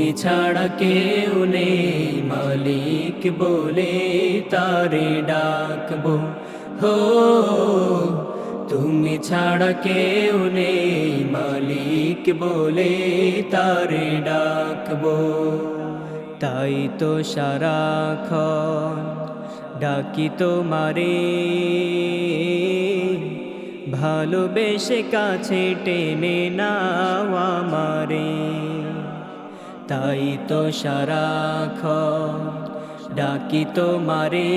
তুমি ছাড়া কেউ নেই। মালিক বলে তারে ডাকবো। হো, তুমি ছাড়া কেউ নেই। মালিক বলে তারে ডাকবো। তাই তো সারাক্ষণ ডাকি তোমারে। ভালোবেসে কাছে টেনে নাও আমারে। তাই তো সারাক্ষণ ডাকি তোমারে।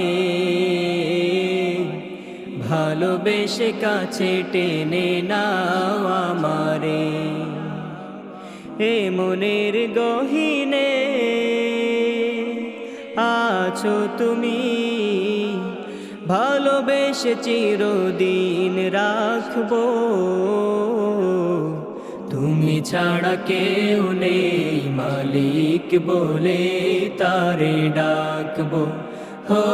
ভালোবেসে কাছে টেনে নাও আমারে। এ মনের গহিনে আছো তুমি। ভালোবেসে চিরদিন রাখব। ছাড়া কেউ নেই। মালিক বলে তারে ডাকবো। হো,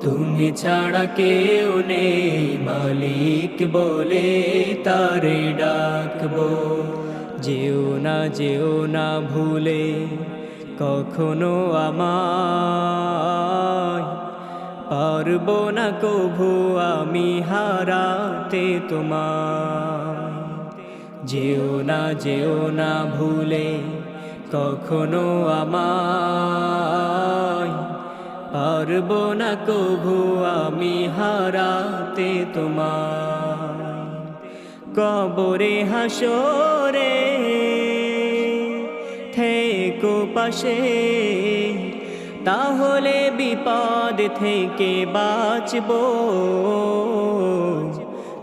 তুমি ছাড়া কেউ নেই। মালিক বলে তারে ডাকবো। যেও না যেও না ভুলে কখনো আমায়। পারব না কভু আমি হারাতে তোমার যেও না যেও না ভুলে কখনো আমায়। পারব না কভু আমি হারাতে তোমার কবরে হাসরে থেকো পাশে, তাহলে বিপদ থেকে বাঁচবো।